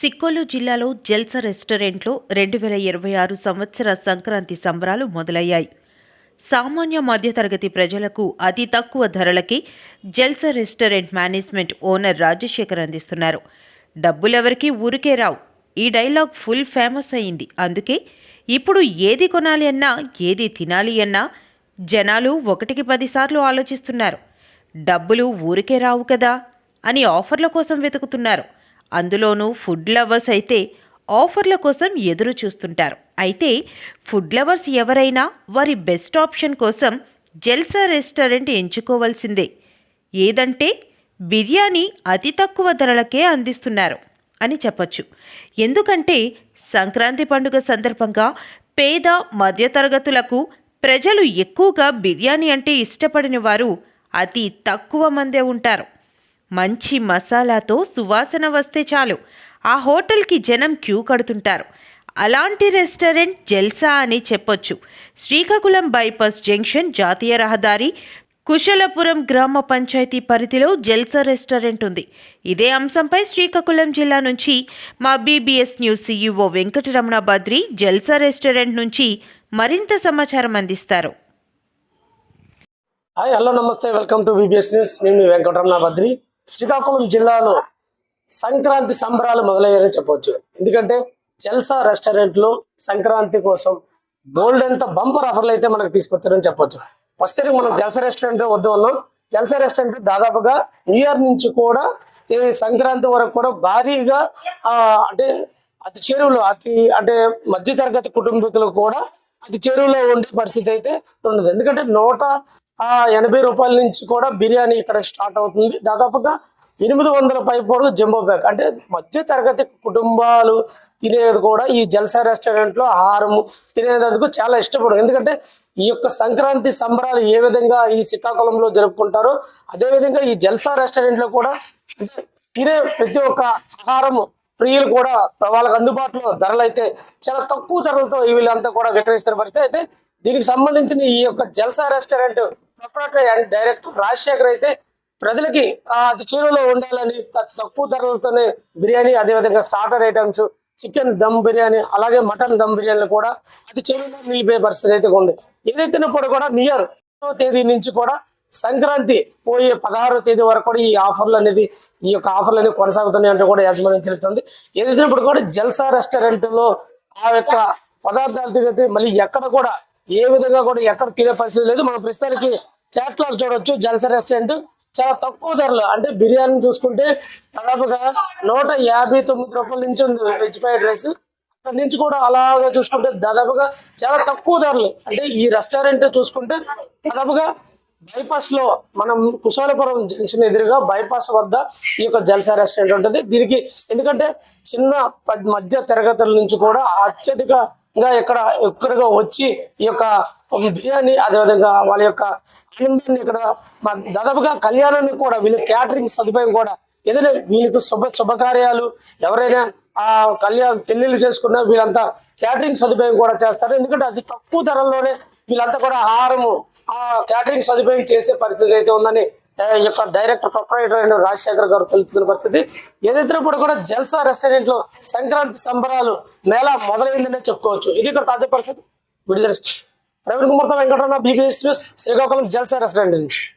సిక్కోలు జిల్లాలో జల్సా రెస్టారెంట్లో రెండు వేల ఇరవై ఆరు సంవత్సర సంక్రాంతి సంబరాలు మొదలయ్యాయి. సామాన్య మధ్యతరగతి ప్రజలకు అతి తక్కువ ధరలకి Jalsa restaurant management owner Rajasekhar అందిస్తున్నారు. డబ్బులెవరికీ ఊరికే రావు. ఈ డైలాగ్ ఫుల్ ఫేమస్ అయింది. అందుకే ఇప్పుడు ఏది కొనాలి అన్నా ఏది తినాలి అన్నా జనాలు ఒకటికి పదిసార్లు ఆలోచిస్తున్నారు. డబ్బులు ఊరికే రావు కదా అని ఆఫర్ల కోసం వెతుకుతున్నారు. అందులోనూ ఫుడ్ లవర్స్ అయితే ఆఫర్ల కోసం ఎదురు చూస్తుంటారు. అయితే ఫుడ్ లవర్స్ ఎవరైనా వారి బెస్ట్ ఆప్షన్ కోసం జల్సా రెస్టారెంట్ ఎంచుకోవాల్సిందే. ఏదంటే బిర్యానీ అతి తక్కువ ధరలకే అందిస్తున్నారు అని చెప్పొచ్చు. ఎందుకంటే సంక్రాంతి పండుగ సందర్భంగా పేద మధ్యతరగతులకు ప్రజలు ఎక్కువగా బిర్యానీ అంటే ఇష్టపడిన వారు అతి తక్కువ మందే ఉంటారు. మంచి మసాలాతో సువాసన వస్తే చాలు. ఆ హోటల్కి జనం క్యూ కడుతుంటారు. అలాంటి రెస్టారెంట్ జల్సా అని చెప్పొచ్చు. శ్రీకాకుళం బైపాస్ జంక్షన్ జాతీయ రహదారి కుశలపురం గ్రామ పంచాయతీ పరిధిలో జల్సా రెస్టారెంట్ ఉంది. ఇదే అంశంపై శ్రీకాకుళం జిల్లా నుంచి మా BBS news CEO Venkataramana Badri Jalsa restaurant నుంచి మరింత సమాచారం అందిస్తారు. హాయ్ హలో నమస్తే. Welcome to BBS news. నేను వెంకటరమణ బద్రి. శ్రీకాకుళం జిల్లాలో సంక్రాంతి సంబరాలు మొదలయ్యాయని చెప్పవచ్చు ఎందుకంటే జల్సా రెస్టారెంట్లో సంక్రాంతి కోసం బోల్డ్ బంపర్ ఆఫర్లు అయితే మనకు తీసుకొచ్చారని చెప్పొచ్చు. ఫస్ట్ మనం జల్సా రెస్టారెంట్ వద్ద ఉన్నాం జల్సా రెస్టారెంట్ దాదాపుగా న్యూ ఇయర్ నుంచి కూడా ఈ సంక్రాంతి వరకు కూడా భారీగా అంటే అతి చేరువలో అతి అంటే మధ్య తరగతి కూడా అతి చేరువలో ఉండే పరిస్థితి అయితే ఉన్నది. ఎందుకంటే నూట ఆ, ఎనభై రూపాయల నుంచి కూడా బిర్యానీ ఇక్కడ స్టార్ట్ అవుతుంది. దాదాపుగా ఎనిమిది వందల పై జంబో ప్యాక్. అంటే మధ్య తరగతి కుటుంబాలు తినేది కూడా ఈ జల్సా రెస్టారెంట్లో ఆహారం తినేందుకు చాలా ఇష్టపడు ఎందుకంటే ఈ యొక్క సంక్రాంతి సంబరాలు ఏ విధంగా ఈ శ్రీకాకుళంలో జరుపుకుంటారో అదే విధంగా ఈ జల్సా రెస్టారెంట్లో కూడా అంటే తినే ప్రతి ఒక్క ఆహారము ప్రియులు కూడా వాళ్ళకి అందుబాటులో ధరలు అయితే చాలా తక్కువ ధరలతో వీళ్ళంతా కూడా విక్రయిస్తున్న పరిస్థితి అయితే దీనికి సంబంధించిన ఈ యొక్క Jalsa restaurant proprietor and. Director Rajasekhar అయితే ప్రజలకి ఆ, అతి చేరువలో ఉండాలని తక్కువ ధరలతోనే బిర్యానీ అదేవిధంగా starter items chicken dum biryani అలాగే మటన్ దమ్ బిర్యానీలు కూడా అతి చేరువలో నిలిపే పరిస్థితి అయితే ఉంది. ఏదైతేనప్పుడు కూడా నియర్ తేదీ నుంచి కూడా సంక్రాంతి పోయే పదహారో తేదీ వరకు కూడా ఈ ఆఫర్లు అనేది ఈ యొక్క ఆఫర్లు అనేవి కొనసాగుతున్నాయి అంటే కూడా యాజమాన్యం తెలుపుతుంది. ఏదైతేనప్పుడు కూడా జల్సా రెస్టారెంట్లో ఆ యొక్క పదార్థాలు తినైతే మళ్ళీ ఎక్కడ కూడా ఏ విధంగా కూడా ఎక్కడ తినే పరిస్థితి లేదు. మనం ప్రస్తుతానికి క్యాట్లాగ్ చూడొచ్చు జల్సా రెస్టారెంట్. చాలా తక్కువ ధరలు. అంటే బిర్యానీ చూసుకుంటే దాదాపుగా నూట యాభై తొమ్మిది రూపాయల నుంచి ఉంది వెజ్ ఫ్రైడ్ రైస్. అక్కడ నుంచి కూడా అలాగా చూసుకుంటే దాదాపుగా చాలా తక్కువ ధరలు. అంటే ఈ రెస్టారెంట్ చూసుకుంటే దాదాపుగా బైపాస్లో మనం కుశాలపురం జంక్షన్ ఎదురుగా బైపాస్ వద్ద ఈ యొక్క జల్సా రెస్టారెంట్ ఉంటుంది. దీనికి ఎందుకంటే చిన్న ప- మధ్య తరగతుల నుంచి కూడా అత్యధికంగా ఇక్కడ ఎక్కువగా వచ్చి ఈ యొక్క బిర్యానీ అదేవిధంగా వాళ్ళ యొక్క ఆనందాన్ని ఇక్కడ దాదాపుగా కళ్యాణాన్ని కూడా వీళ్ళ క్యాటరింగ్ సదుపాయం కూడా ఏదైనా వీళ్ళకి శుభ శుభకార్యాలు ఎవరైనా ఆ కళ్యాణ్ పెళ్ళిళ్ళు చేసుకున్న వీళ్ళంతా క్యాటరింగ్ సదుపాయం కూడా చేస్తారు. ఎందుకంటే అతి తక్కువ ధరల్లోనే వీళ్ళంతా కూడా ఆహారము క్యాటరింగ్ సదుపాయం చేసే పరిస్థితి అయితే ఉందని యొక్క డైరెక్టర్ ప్రొపరేటర్ అయిన రాజశేఖర్ గారు తెలుపుతున్న పరిస్థితి. ఏదైతే కూడా జల్సా రెస్టారెంట్లో సంక్రాంతి సంబరాలు మేళా మొదలైందనే చెప్పుకోవచ్చు. ఇది ఇక్కడ తాజా పరిస్థితి. విడుదల ప్రవీణ్ కుమార్తో Venkataramana BBS news Srikakulam Jalsa restaurant నుంచి.